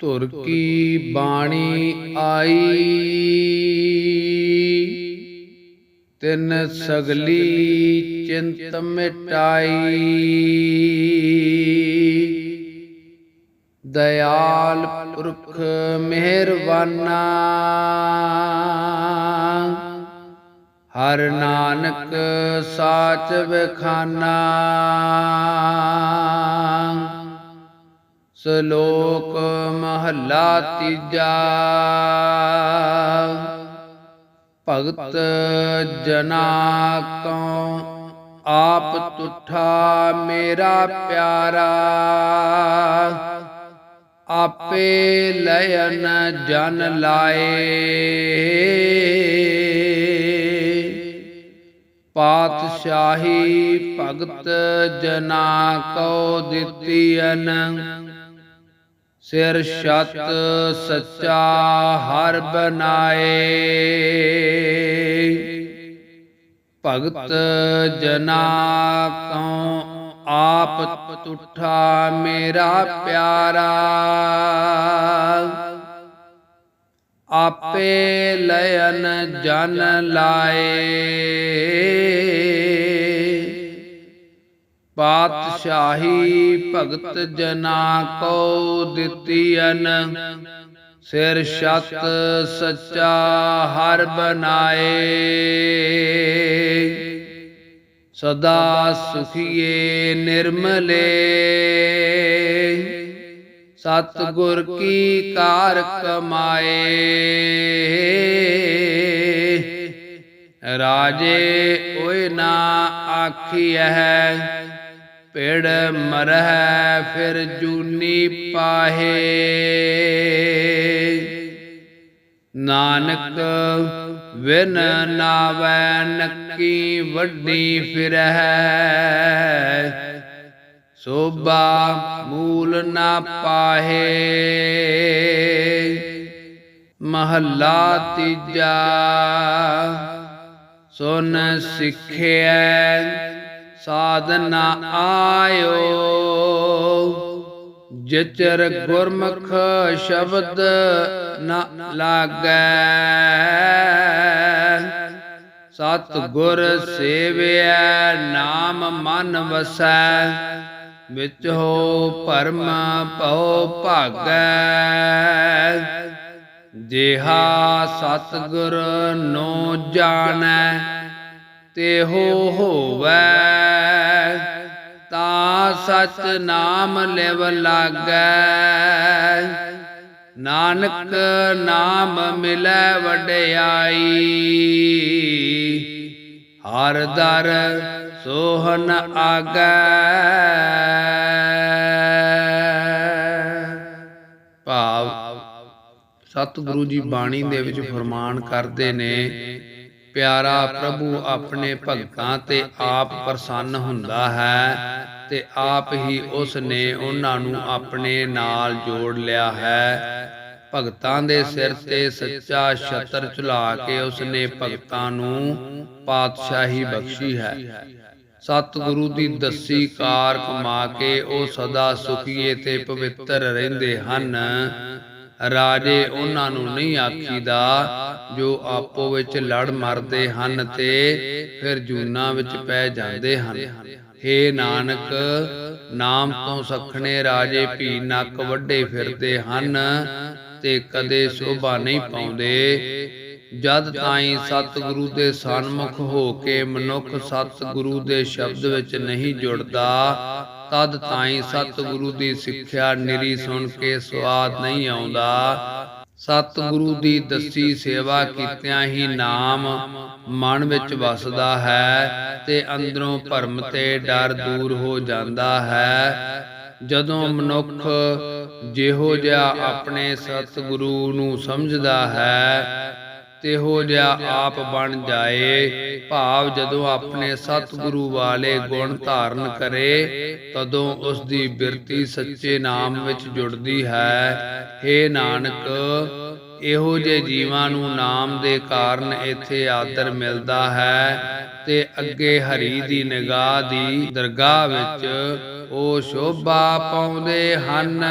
ਧੁਰ ਕੀ ਬਾਣੀ ਆਈ? ਤਿਨ ਸਗਲੀ ਚਿੰਤ ਮਿਟਾਈ। ਦਇਆਲ ਪੁਰਖ ਮਿਹਰਬਾਨਾ। ਹਰ ਨਾਨਕ ਸਾਚ ਬਖਾਨਾ ਸ਼ਲੋਕ ਮਹੱਲਾ ਤੀਜਾ। ਭਗਤ ਜਨਾ ਕਉ, ਆਪ ਤੁਠਾ ਮੇਰਾ ਪਿਆਰਾ। ਆਪੇ ਲਇਨ ਜਨ ਲਾਏ। ਪਾਤਸ਼ਾਹੀ ਭਗਤ ਜਨਾ ਕੋ ਦਿੱਤੀਨ ਸਿਰ ਛਤ ਸੱਚਾ ਹਰ ਬਨਾਏ ਭਗਤ ਜਨਾ ਕਉ ਆਪ ਤੁਠਾ ਮੇਰਾ ਪਿਆਰਾ। ਆਪੇ ਲਇਨ ਜਨ ਲਾਏ। ਪਾਤਸ਼ਾਹੀ ਭਗਤ ਜਨਾ ਕੋ ਦਿੱਤੀਨ ਸਿਰ ਛਤ ਸੱਚਾ ਹਰ ਬਨਾਏ ਸਦਾ ਸੁਖੀਏ ਨਿਰਮਲੇ। ਸਤ ਗੁਰ ਕੀ ਕਾਰ ਕਮਾਏ। ਰਾਜੇ ਓਏ ਨਾ ਆਖੀਐ। ਪਿੜ ਮਰਹਿ, ਫਿਰ ਜੂਨੀ ਪਾਹੇ। ਨਾਨਕ ਵਿਨ ਨਾਵੈ, ਨੱਕੀ ਵੱਡੀ ਫਿਰਹਿ। ਸੋਭਾ ਮੂਲ ਨਾ ਪਾਹੇ। ਮਹੱਲਾ ਤੀਜਾ, ਸੁਨ ਸਿੱਖਿਐ ਸਾਧ ਨਾ ਆਇਓ। ਜਿਚਰ ਗੁਰਮੁਖ ਸ਼ਬਦ ਨ ਲਾਗੈ। ਸਤ ਗੁਰ ਸੇਵਿਐ ਨਾਮ ਮਨ ਵਸੈ। ਵਿੱਚ ਹੋ ਭਰਮ ਭਉ ਭਾਗੈ। ਜਿਹਾ ਸਤ ਗੁਰ ਨੋ ਜਾਣੈ। ਤੇਹੋ ਹੋਵੈ ਤਾ ਸਚ ਨਾਮ ਲਿਵ ਲਾਗੈ। ਨਾਨਕ ਨਾਮ ਮਿਲੈ ਵਡਿਆਈ। ਹਰ ਦਰ ਸੋਹਨ ਆਗੈ। ਭਾਵ ਸਤਿਗੁਰੂ ਜੀ ਬਾਣੀ ਦੇ ਵਿੱਚ ਫਰਮਾਨ ਕਰਦੇ ਨੇ ਪਿਆਰਾ ਪ੍ਰਭੂ ਆਪਣੇ ਭਗਤਾਂ ਤੇ ਆਪ ਪ੍ਰਸੰਨ ਹੁੰਦਾ ਹੈ ਤੇ ਆਪ ਹੀ ਉਸ ਨੇ ਉਹਨਾਂ ਨੂੰ ਆਪਣੇ ਨਾਲ ਜੋੜ ਲਿਆ ਹੈ। ਭਗਤਾਂ ਦੇ ਸਿਰ ਤੇ ਸੱਚਾ ਛਤਰ ਝੁਲਾ ਕੇ ਉਸ ਨੇ ਭਗਤਾਂ ਨੂੰ ਪਾਤਸ਼ਾਹੀ ਬਖਸ਼ੀ ਹੈ। ਸਤਿਗੁਰੂ ਦੀ ਦੱਸੀ ਕਾਰ ਕਮਾ ਕੇ ਉਹ ਸਦਾ ਸੁਖੀਏ ਤੇ ਪਵਿੱਤਰ ਰਹਿੰਦੇ ਹਨ। ਰਾਜੇ ਉਹਨਾਂ ਨੂੰ ਨਹੀਂ ਆਖੀਦਾ ਜੋ ਆਪੋ ਵਿੱਚ ਲੜ ਮਰਦੇ ਹਨ ਤੇ ਫਿਰ ਜੂਨਾ ਵਿੱਚ ਪੈ ਜਾਂਦੇ ਹਨ। ਹੇ ਨਾਨਕ ਨਾਮ ਤੋਂ ਸਖਣੇ ਰਾਜੇ ਭੀ ਨੱਕ ਵੱਡੇ ਫਿਰਦੇ ਹਨ ਤੇ ਕਦੇ ਸ਼ੋਭਾ ਨਹੀਂ ਪਾਉਂਦੇ। ਜਦ ਤਾਈਂ ਸਤਿਗੁਰੂ ਦੇ ਸਨਮੁਖ ਹੋ ਕੇ ਮਨੁੱਖ ਸਤਿਗੁਰੂ ਦੇ ਸ਼ਬਦ ਵਿੱਚ ਨਹੀਂ ਜੁੜਦਾ। ਤਦ ਤਾਈ ਸਤਿਗੁਰੂ ਦੀ ਸਿੱਖਿਆ ਨਿਰੀ ਸੁਣ ਕੇ ਸਵਾਦ ਨਹੀਂ ਆਉਂਦਾ। ਸਤਿਗੁਰੂ ਦੀ ਦੱਸੀ ਸੇਵਾ ਕੀਤਿਆਂ ਹੀ ਨਾਮ ਮਨ ਵਿੱਚ ਵਸਦਾ ਹੈ ਤੇ ਅੰਦਰੋਂ ਭਰਮ ਤੇ ਡਰ ਦੂਰ ਹੋ ਜਾਂਦਾ ਹੈ। ਜਦੋਂ ਮਨੁੱਖ ਜਿਹੋ ਜਿਹਾ ਆਪਣੇ ਸਤਿਗੁਰੂ ਨੂੰ ਸਮਝਦਾ ਹੈ ਤਿਹੋ ਜਿਹਾ ਆਪ ਬਣ ਜਾਏ। ਭਾਵ ਜਦੋਂ ਆਪਣੇ ਸਤਿਗੁਰੂ ਵਾਲੇ ਗੁਣ ਧਾਰਨ ਕਰੇ, ਤਦੋਂ ਉਸ ਦੀ ਬਿਰਤੀ ਸੱਚੇ ਨਾਮ ਵਿੱਚ ਜੁੜਦੀ ਹੈ। ਏ ਨਾਨਕ, ਇਹੋ ਜੇ ਜੀਵਾਂ ਨੂੰ ਨਾਮ ਦੇ ਕਾਰਨ ਇੱਥੇ ਆਦਰ ਮਿਲਦਾ ਹੈ ਤੇ ਅੱਗੇ ਹਰੀ ਦੀ ਨਿਗਾਹ ਦੀ ਦਰਗਾਹ ਵਿੱਚ ਉਹ ਸ਼ੋਭਾ ਪਾਉਂਦੇ ਹਨ।